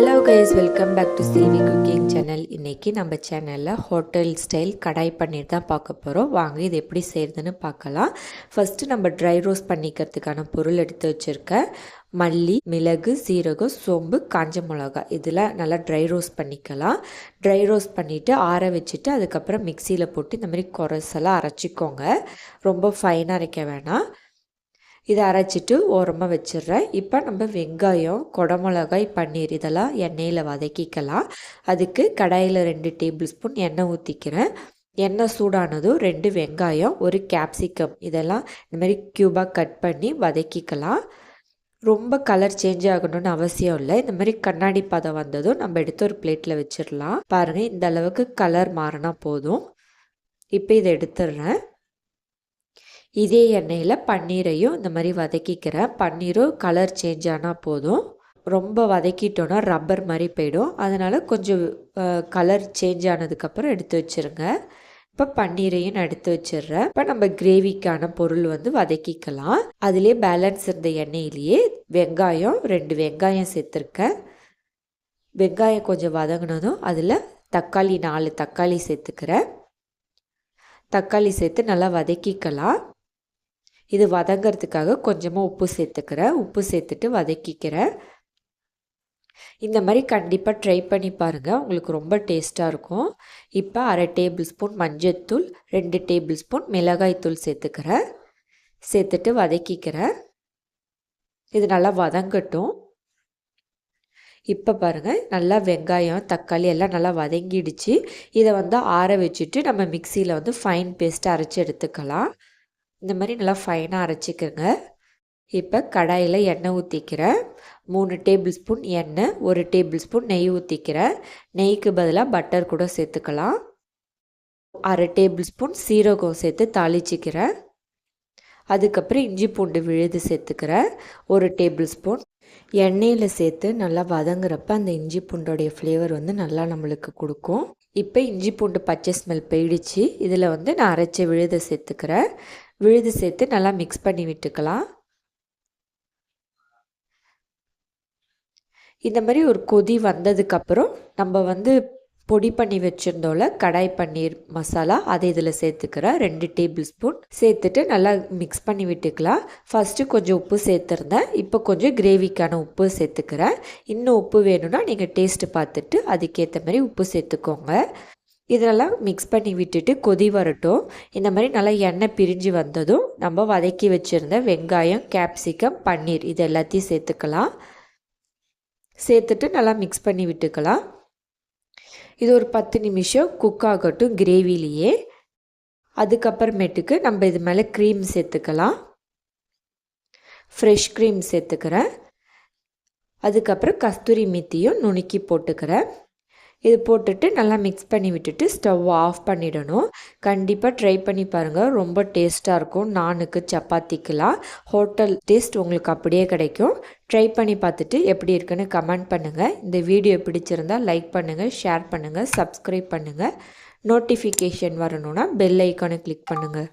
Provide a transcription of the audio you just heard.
Hello guys welcome back to CV cooking channel இன்றைக்கி நம்ம சேனலில் ஹோட்டல் ஸ்டைல் கடாய் பன்னீர் தான் பார்க்க போகிறோம் வாங்க இது எப்படி செய்கிறதுன்னு பார்க்கலாம். ஃபஸ்ட்டு நம்ம ட்ரை ரோஸ்ட் பண்ணிக்கிறதுக்கான பொருள் எடுத்து வச்சுருக்கேன் மல்லி மிளகு சீரகம் சோம்பு காஞ்ச மிளகா இதில் நல்லா ட்ரை ரோஸ்ட் பண்ணிக்கலாம். ட்ரை ரோஸ்ட் பண்ணிவிட்டு ஆற வச்சுட்டு அதுக்கப்புறம் மிக்சியில் போட்டு இந்த மாதிரி குறைசெல்லாம் அரைச்சிக்கோங்க. ரொம்ப ஃபைனாக அரைக்க வேணாம். இதை அரைச்சிட்டு ஓரமாக வச்சிடுறேன். இப்போ நம்ம வெங்காயம் குடமிளகாய் பன்னீர் இதெல்லாம் எண்ணெயில் வதக்கிக்கலாம். அதுக்கு கடாயில் ரெண்டு டேபிள் ஸ்பூன் எண்ணெய் ஊற்றிக்கிறேன் எண்ணெய் சூடானதும் ரெண்டு வெங்காயம் ஒரு கேப்சிகம் இதெல்லாம் இந்த மாதிரி க்யூபாக கட் பண்ணி வதக்கிக்கலாம். ரொம்ப கலர் சேஞ்ச் ஆகணும்னு அவசியம் இல்லை. இந்த மாதிரி கண்ணாடி பதம் வந்ததும் நம்ம எடுத்து ஒரு பிளேட்டில் வச்சிடலாம். பாருங்கள் இந்த அளவுக்கு கலர் மாறினா போதும். இப்போ இதை எடுத்துடுறேன். இதே எண்ணெயில் பன்னீரையும் இந்த மாதிரி வதக்கிக்கிறேன் பன்னீரும் கலர் சேஞ்ச் ஆனால் போதும். ரொம்ப வதக்கிட்டோன்னா ரப்பர் மாதிரி போயிடும். அதனால் கொஞ்சம் கலர் சேஞ்ச் ஆனதுக்கப்புறம் எடுத்து வச்சுருங்க. இப்போ பன்னீரையும் நான் எடுத்து வச்சிடுறேன். இப்போ நம்ம கிரேவிக்கான பொருள் வந்து வதக்கிக்கலாம். அதிலே பேலன்ஸ் இருந்த எண்ணெயிலேயே வெங்காயம் ரெண்டு வெங்காயம் சேர்த்துருக்கேன். வெங்காயம் கொஞ்சம் வதங்கினதும் அதில் தக்காளி நாலு தக்காளி சேர்த்துக்கிறேன். தக்காளி சேர்த்து நல்லா வதக்கிக்கலாம். இது வதங்கிறதுக்காக கொஞ்சமாக உப்பு சேர்த்துக்கிறேன். உப்பு சேர்த்துட்டு வதக்கிக்கிறேன். இந்த மாதிரி கண்டிப்பாக ட்ரை பண்ணி பாருங்கள் உங்களுக்கு ரொம்ப டேஸ்ட்டாக இருக்கும். இப்போ அரை டேபிள் ஸ்பூன் மஞ்சத்தூள் ரெண்டு டேபிள் ஸ்பூன் மிளகாய்த்தூள் சேர்த்துக்கிறேன். சேர்த்துட்டு வதக்கிக்கிறேன். இது நல்லா வதங்கட்டும். இப்போ பாருங்கள் நல்லா வெங்காயம் தக்காளி எல்லாம் நல்லா வதங்கிடுச்சு. இதை வந்து ஆற வச்சுட்டு நம்ம மிக்சியில் வந்து ஃபைன் பேஸ்ட்டு அரைச்சி எடுத்துக்கலாம். இந்த மாதிரி நல்லா ஃபைனாக அரைச்சிக்கோங்க. இப்போ கடாயில் எண்ணெய் ஊற்றிக்கிறேன் மூணு டேபிள் ஸ்பூன் எண்ணெய் ஒரு டேபிள் ஸ்பூன் நெய் ஊற்றிக்கிறேன் நெய்க்கு பதிலாக பட்டர் கூட சேர்த்துக்கலாம். அரை டேபிள் ஸ்பூன் சீரகம் சேர்த்து தாளிச்சிக்கிறேன். அதுக்கப்புறம் இஞ்சி பூண்டு விழுது சேர்த்துக்கிறேன். ஒரு டேபிள் ஸ்பூன் எண்ணெயில் சேர்த்து நல்லா வதங்குறப்ப அந்த இஞ்சி பூண்டோடைய ஃப்ளேவர் வந்து நல்லா நம்மளுக்கு கொடுக்கும். இப்போ இஞ்சி பூண்டு பச்சை ஸ்மெல் போயிடுச்சு. இதில் வந்து நான் அரைச்ச விழுதை சேர்த்துக்கிறேன். விழுது சேர்த்து நல்லா மிக்ஸ் பண்ணி விட்டுக்கலாம். இந்த மாதிரி ஒரு கொதி வந்ததுக்கப்புறம் நம்ம வந்து பொடி பண்ணி வச்சுருந்தோம்ல கடாய் பன்னீர் மசாலா அதை இதில் சேர்த்துக்கிறேன் ரெண்டு டேபிள் ஸ்பூன் சேர்த்துட்டு நல்லா மிக்ஸ் பண்ணி விட்டுக்கலாம். ஃபஸ்ட்டு கொஞ்சம் உப்பு சேர்த்துருந்தேன். இப்போ கொஞ்சம் கிரேவிக்கான உப்பு சேர்த்துக்கிறேன். இன்னும் உப்பு வேணும்னா நீங்கள் டேஸ்ட்டு பார்த்துட்டு அதுக்கேற்ற மாதிரி உப்பு சேர்த்துக்கோங்க. இதெல்லாம் மிக்ஸ் பண்ணி விட்டுட்டு கொதி வரட்டும். இந்த மாதிரி நல்லா எண்ணெய் பிரிஞ்சு வந்ததும் நம்ம வதக்கி வச்சுருந்த வெங்காயம் கேப்சிகம் பன்னீர் இது எல்லாத்தையும் சேர்த்துக்கலாம். சேர்த்துட்டு நல்லா மிக்ஸ் பண்ணி விட்டுக்கலாம். இது ஒரு பத்து நிமிஷம் குக் ஆகட்டும் கிரேவிலேயே அதுக்கப்புறமேட்டுக்கு நம்ம இது மேலே க்ரீம் சேர்த்துக்கலாம். ஃப்ரெஷ் க்ரீம் சேர்த்துக்கிறேன். அதுக்கப்புறம் கஸ்தூரி மீத்தியும் நுணுக்கி போட்டுக்கிறேன். இது போட்டுட்டு நல்லா மிக்ஸ் பண்ணி விட்டுட்டு ஸ்டவ் ஆஃப் பண்ணிடணும். கண்டிப்பாக ட்ரை பண்ணி பாருங்கள் ரொம்ப டேஸ்ட்டாக இருக்கும். நானுக்கு சப்பாத்திக்கெலாம் ஹோட்டல் டேஸ்ட் உங்களுக்கு அப்படியே கிடைக்கும். ட்ரை பண்ணி பார்த்துட்டு எப்படி இருக்குன்னு கமெண்ட் பண்ணுங்கள் இந்த வீடியோ பிடிச்சிருந்தால் லைக் பண்ணுங்கள் ஷேர் பண்ணுங்கள் சப்ஸ்கிரைப் பண்ணுங்கள் நோட்டிஃபிகேஷன் வரணுன்னா பெல் ஐக்கானை கிளிக் பண்ணுங்கள்